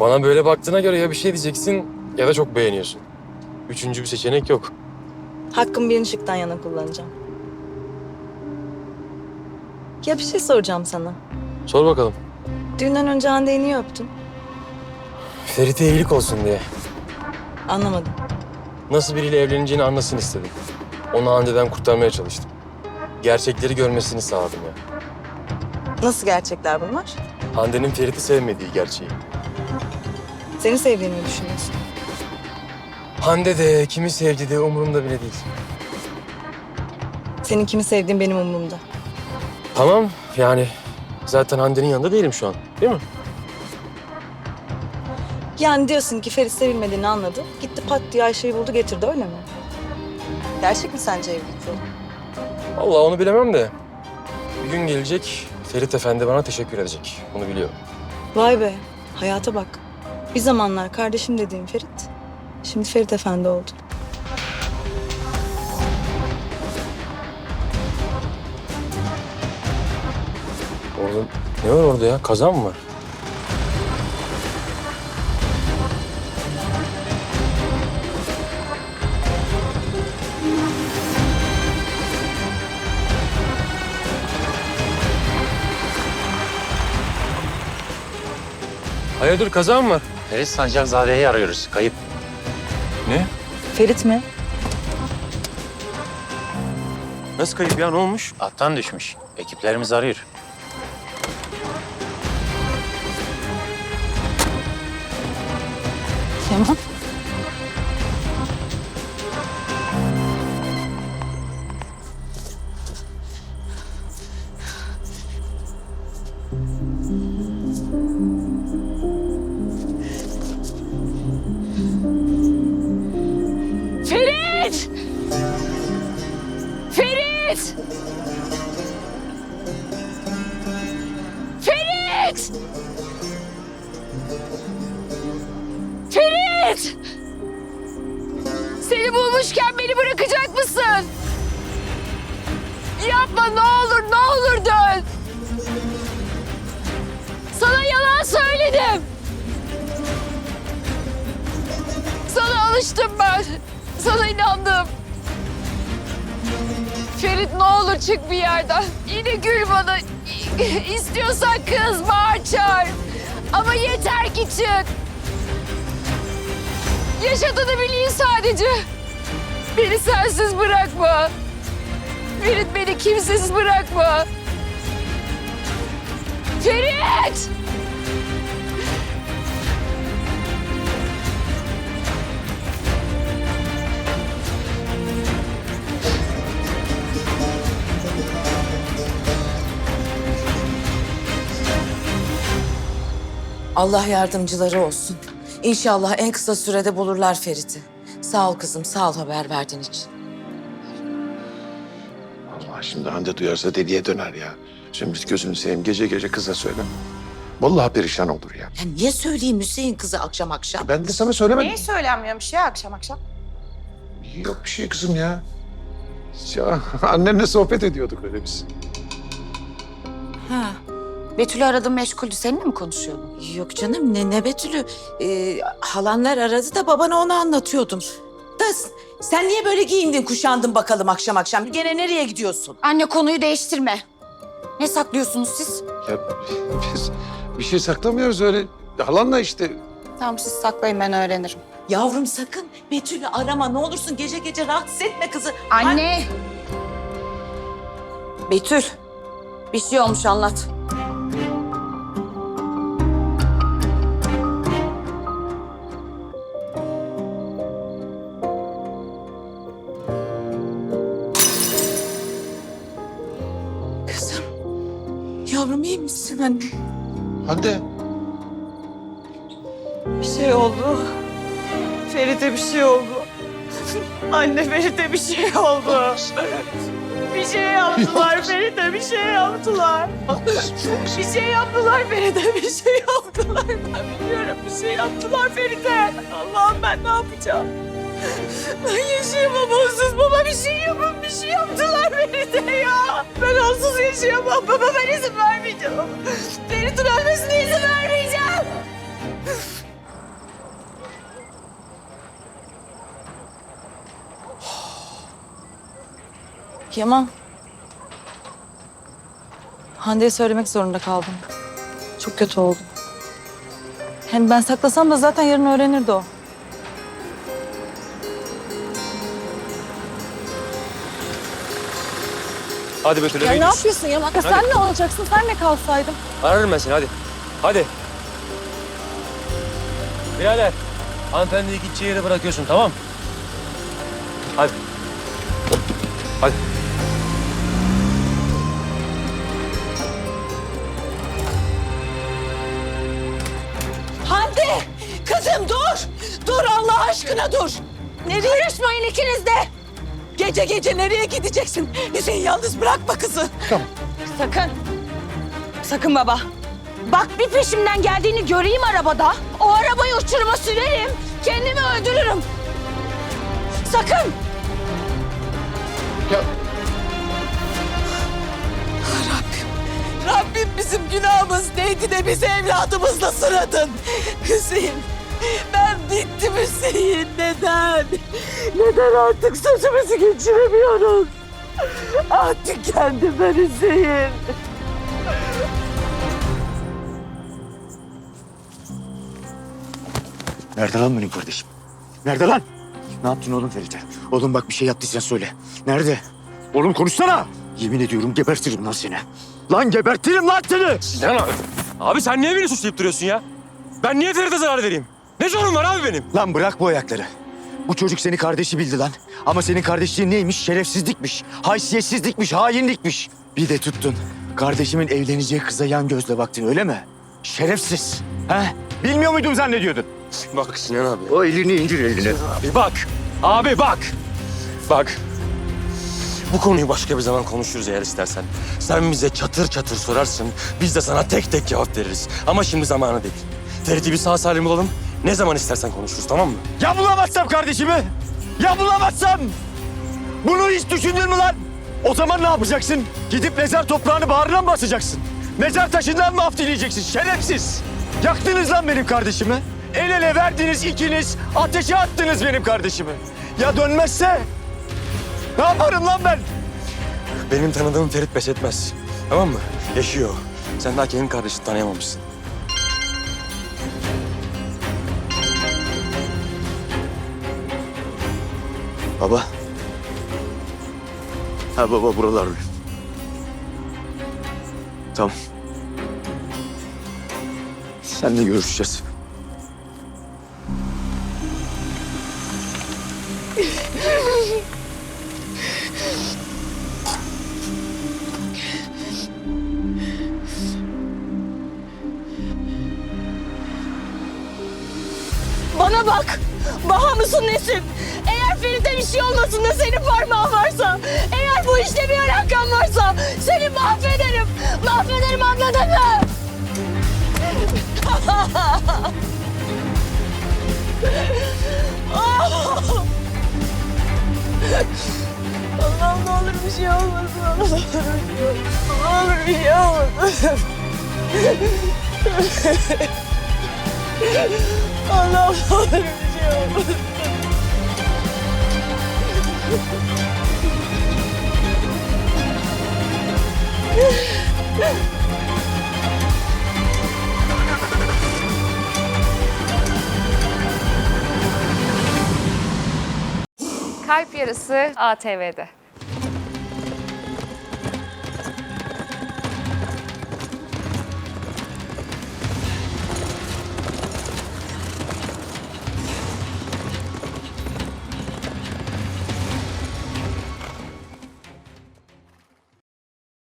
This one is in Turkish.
Bana böyle baktığına göre ya bir şey diyeceksin ya da çok beğeniyorsun. Üçüncü bir seçenek yok. Hakkım birinci şıktan yana kullanacağım. Ya bir şey soracağım sana. Sor bakalım. Düğünden önce Hande'yi niye öptün? Ferit'e iyilik olsun diye. Anlamadım. Nasıl biriyle evleneceğini anlasın istedim. Onu Hande'den kurtarmaya çalıştım. Gerçekleri görmesini sağladım ya. Nasıl gerçekler bunlar? Hande'nin Ferit'i sevmediği gerçeği. Seni sevdiğini mi düşünüyorsun? Hande de kimi sevdi de umurumda bile değil. Senin kimi sevdiğin benim umurumda. Tamam yani zaten Hande'nin yanında değilim şu an değil mi? Yani diyorsun ki Ferit sevilmediğini anladı. Gitti pat diye Ayşe'yi buldu getirdi öyle mi? Gerçek mi sence evlilik? Allah onu bilemem de. Bir gün gelecek Ferit Efendi bana teşekkür edecek. Bunu biliyorum. Vay be hayata bak. Bir zamanlar kardeşim dediğim Ferit. Şimdi Ferit Efendi oldu. Orada ne var orada ya? Kazan mı var? Hayırdır kazan mı var? Ferit Sancakzade'yi arıyoruz. Kayıp. Ne? Ferit mi? Nasıl kayıp ya? Ne olmuş? Attan düşmüş. Ekiplerimiz arıyor. Yaman. Seni bulmuşken beni bırakacak mısın? Yapma ne olur ne olur dön. Sana yalan söyledim. Sana alıştım ben. Sana inandım. Ferit ne olur çık bir yerden. Yine gül bana. İstiyorsan kız bağır çağır. Ama yeter ki çık. Yaşadığını bileyim sadece. Beni sensiz bırakma. Ferit beni kimsesiz bırakma. Ferit! Allah yardımcıları olsun. İnşallah en kısa sürede bulurlar Ferit'i. Sağ ol kızım, sağ ol haber verdiğin için. Allah şimdi Hande duyarsa deliye döner ya. Şimdi biz gözünü seveyim gece gece kıza söyle. Vallahi perişan olur ya. Ya niye söyleyeyim Hüseyin kızı akşam akşam? Ben de sana söylemedim. Niye söylenmiyormuş ya akşam akşam? Yok bir şey kızım ya. Ya annenle sohbet ediyorduk öyle biz. Ha. Betül'ü aradım meşguldü. Seninle mi konuşuyordun? Yok canım ne, ne Betül'ü. Ee, halanlar aradı da babana onu anlatıyordum. Da sen niye böyle giyindin kuşandın bakalım akşam akşam? Gene nereye gidiyorsun? Anne konuyu değiştirme. Ne saklıyorsunuz siz? Ya biz bir şey saklamıyoruz öyle. Halanla işte. Tamam siz saklayın ben öğrenirim. Yavrum sakın Betül'ü arama ne olursun gece gece rahatsız etme kızı. Anne! Betül, bir şey olmuş anlat. Yavrum iyi misin anne? Hande. Bir şey oldu. Ferit'e bir şey oldu. Anne Ferit'e bir şey oldu. Bir şey yaptılar Ferit'e bir şey yaptılar. Bir şey yaptılar Ferit'e bir şey yaptılar. Ben biliyorum bir şey yaptılar Ferit'e. Allah'ım ben ne yapacağım? Ben yaşayamam onsuz. Baba bir şey yapın. Bir şey yaptılar beni de ya. Ben onsuz yaşayamam. Baba ben izin vermeyeceğim. Ferit'in ölmesine izin vermeyeceğim. Yaman. Hande'ye söylemek zorunda kaldım. Çok kötü oldum. Yani ben saklasam da zaten yarın öğrenirdi o. Hadi Betül Ya ne gidiyoruz. yapıyorsun Yaman? Ya sen ne olacaksın? Sen ne kalsaydın? Ararım ben seni hadi. Hadi. Birader. Hanımefendiyi gideceği yere bırakıyorsun tamam mı? Hadi. Hadi. Hande! Kızım dur! Dur Allah aşkına dur! Nereye? Karışmayın ikiniz de! Gece gece nereye gideceksin? Hüseyin yalnız bırakma kızı. Sakın. Sakın baba. Bak bir peşimden geldiğini göreyim arabada. O arabayı uçuruma sürerim. Kendimi öldürürüm. Sakın. Rabbim bizim günahımız neydi de bizi evladımızla sıradın. Hüseyin, ben bittim Hüseyin. Neden? Neden artık sözümüzü geçiremiyoruz? Ah tükendim ben Hüseyin. Nerede lan benim kardeşim? Nerede lan? Ne yaptın oğlum Ferit'e? Oğlum bak bir şey yaptıysan söyle. Nerede? Oğlum konuşsana. Yemin ediyorum gebertirim lan seni. Lan gebertirim lan seni. Sinan abi. Abi sen niye beni suçlayıp duruyorsun ya? Ben niye Ferit'e zarar vereyim? Ne sorun var abi benim? Lan bırak bu ayakları. Bu çocuk seni kardeşi bildi lan. Ama senin kardeşliğin neymiş? Şerefsizlikmiş, haysiyetsizlikmiş, hainlikmiş. Bir de tuttun. Kardeşimin evleneceği kıza yan gözle baktın öyle mi? Şerefsiz. He? Bilmiyor muydun zannediyordun? Bak Sinan abi. O elini indir elini. Abi bak. Abi bak. Bak. Bu konuyu başka bir zaman konuşuruz eğer istersen. Sen bize çatır çatır sorarsın. Biz de sana tek tek cevap veririz. Ama şimdi zamanı değil. Ferit'i bir sağ salim bulalım. Ne zaman istersen konuşuruz tamam mı? Ya bulamazsam kardeşimi? Ya bulamazsam? Bunu hiç düşündün mü lan? O zaman ne yapacaksın? Gidip mezar toprağını bağrına mı basacaksın? Mezar taşından mı af dileyeceksin? Şerefsiz! Yaktınız lan benim kardeşimi. El ele verdiniz ikiniz. Ateşe attınız benim kardeşimi. Ya dönmezse? Ne yaparım lan ben? Benim tanıdığım Ferit pes etmez. Tamam mı? Yaşıyor. Sen daha kendi kardeşini tanıyamamışsın. Baba. Ha baba buralar. Tamam. Seninle görüşeceğiz. Bana bak. Baha mısın nesin? Eğer Ferit'e bir şey olmasın da senin parmağın varsa, eğer bu işte bir alakan varsa seni mahvederim. Mahvederim anladın mı? Allah'ım. Ne olur bir şey olmasın. Ne olur bir şey olmasın. Allah'ım ne olur bir şey olmasın. Yarısı ATV'de.